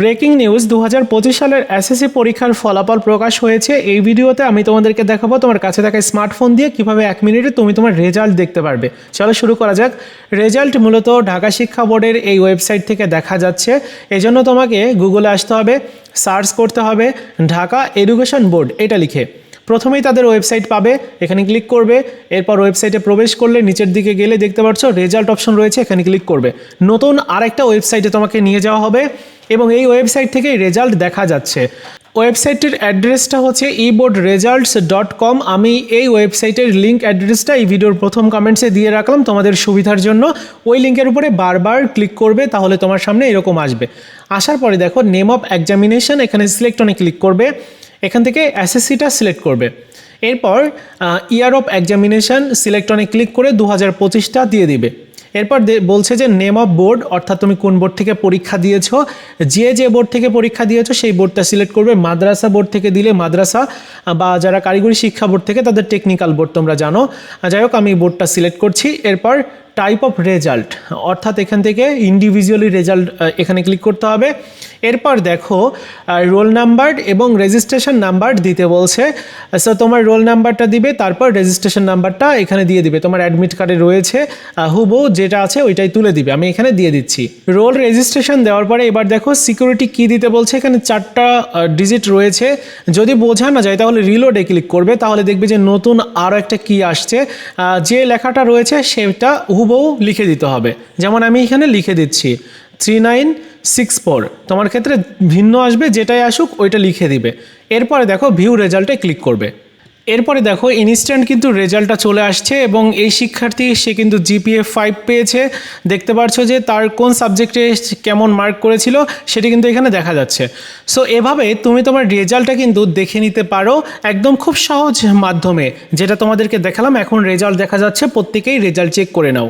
Breaking news দু হাজার পঁচিশ সালের এসএসসি পরীক্ষার ফলাফল প্রকাশ হয়েছে। এই ভিডিওতে আমি তোমাদেরকে দেখাবো তোমার কাছে থাকা স্মার্টফোন দিয়ে কীভাবে এক মিনিটে তুমি তোমার রেজাল্ট দেখতে পারবে। চলো শুরু করা যাক। রেজাল্ট মূলত ঢাকা শিক্ষা বোর্ডের এই ওয়েবসাইট থেকে দেখা যাচ্ছে। এজন্য তোমাকে গুগলে আসতে হবে, সার্চ করতে হবে, ঢাকা এডুকেশন বোর্ড, এটা লিখে। প্রথমেই তাদের ওয়েবসাইট পাবে, এখানে ক্লিক করবে, এরপর ওয়েবসাইটে প্রবেশ করলে নিচের দিকে গেলে দেখতে পাচ্ছ, রেজাল্ট অপশন রয়েছে, এখানে ক্লিক করবে। নতুন আরেকটা ওয়েবসাইটে তোমাকে নিয়ে যাওয়া হবে এবং এই ওয়েবসাইট থেকেই রেজাল্ট দেখা যাচ্ছে। ওয়েবসাইটটির অ্যাড্রেসটা হচ্ছে ইবোর্ড রেজাল্টস ডট কম আমি এই ওয়েবসাইটের লিঙ্ক অ্যাড্রেসটা এই ভিডিওর প্রথম কমেন্টসে দিয়ে রাখলাম। তোমাদের সুবিধার জন্য ওই লিঙ্কের উপরে বারবার ক্লিক করবে, তাহলে তোমার সামনে এরকম আসবে। আসার পরে দেখো নেম অফ এক্সামিনেশন এখানে সিলেক্ট অনে ক্লিক করবে। এখান থেকে এসএসসিটা সিলেক্ট করবে। এরপর ইয়ার অফ এক্সামিনেশন সিলেক্ট অনে ক্লিক করে দু হাজার পঁচিশটা দিয়ে দিবে। এরপর বলছে যে নেম অফ বোর্ড অর্থাৎ তুমি কোন বোর্ড থেকে পরীক্ষা দিয়েছ, যে যে বোর্ড থেকে পরীক্ষা দিয়েছ, সেই বোর্ডটা সিলেক্ট করবে। মাদ্রাসা বোর্ড থেকে দিলে মাদ্রাসা, বা যারা কারিগরি শিক্ষা বোর্ড থেকে, তাদের টেকনিক্যাল বোর্ড তোমরা জানো। যাই হোক, আমি বোর্ডটা সিলেক্ট করছি। এরপর টাইপ অফ রেজাল্ট অর্থাৎ এখান থেকে ইন্ডিভিজুয়ালি রেজাল্ট এখানে ক্লিক করতে হবে। এরপর দেখো রোল নাম্বার এবং রেজিস্ট্রেশন নাম্বার দিতে বলছে। সো তোমার রোল নাম্বারটা দিবে, তারপর রেজিস্ট্রেশন নাম্বারটা এখানে দিয়ে দিবে। তোমার অ্যাডমিট কার্ডে রয়েছে হুবহু যেটা আছে ওইটাই তুলে দিবে। আমি এখানে দিয়ে দিচ্ছি। রোল রেজিস্ট্রেশন দেওয়ার পরে এবার দেখো সিকিউরিটি কি দিতে বলছে? এখানে চারটা ডিজিট রয়েছে। যদি বোঝা না যায়, তাহলে রিলোডে ক্লিক করবে। তাহলে দেখবে যে নতুন আরও একটা কি আসছে। যে লেখাটা রয়েছে, সেটা হুবহু লিখে দিতে হবে। যেমন আমি এখানে লিখে দিচ্ছি থ্রি নাইন সিক্স ফোর তোমার ক্ষেত্রে ভিন্ন আসবে, যেটাই আসুক, ওইটা লিখে দিবে। এরপরে দেখো ভিউ রেজাল্টে ক্লিক করবে। এরপরে দেখো ইনস্ট্যান্ট কিন্তু রেজাল্টটা চলে আসছে এবং এই শিক্ষার্থী, সে কিন্তু জিপিএ ফাইভ পেয়েছে। দেখতে পারছ যে তার কোন সাবজেক্টে কেমন মার্ক করেছিল, সেটি কিন্তু এখানে দেখা যাচ্ছে। সো এভাবে তুমি তোমার রেজাল্টটা কিন্তু দেখে নিতে পারো একদম খুব সহজ মাধ্যমে, যেটা তোমাদেরকে দেখালাম। এখন রেজাল্ট দেখা যাচ্ছে, প্রত্যেকেই রেজাল্ট চেক করে নাও।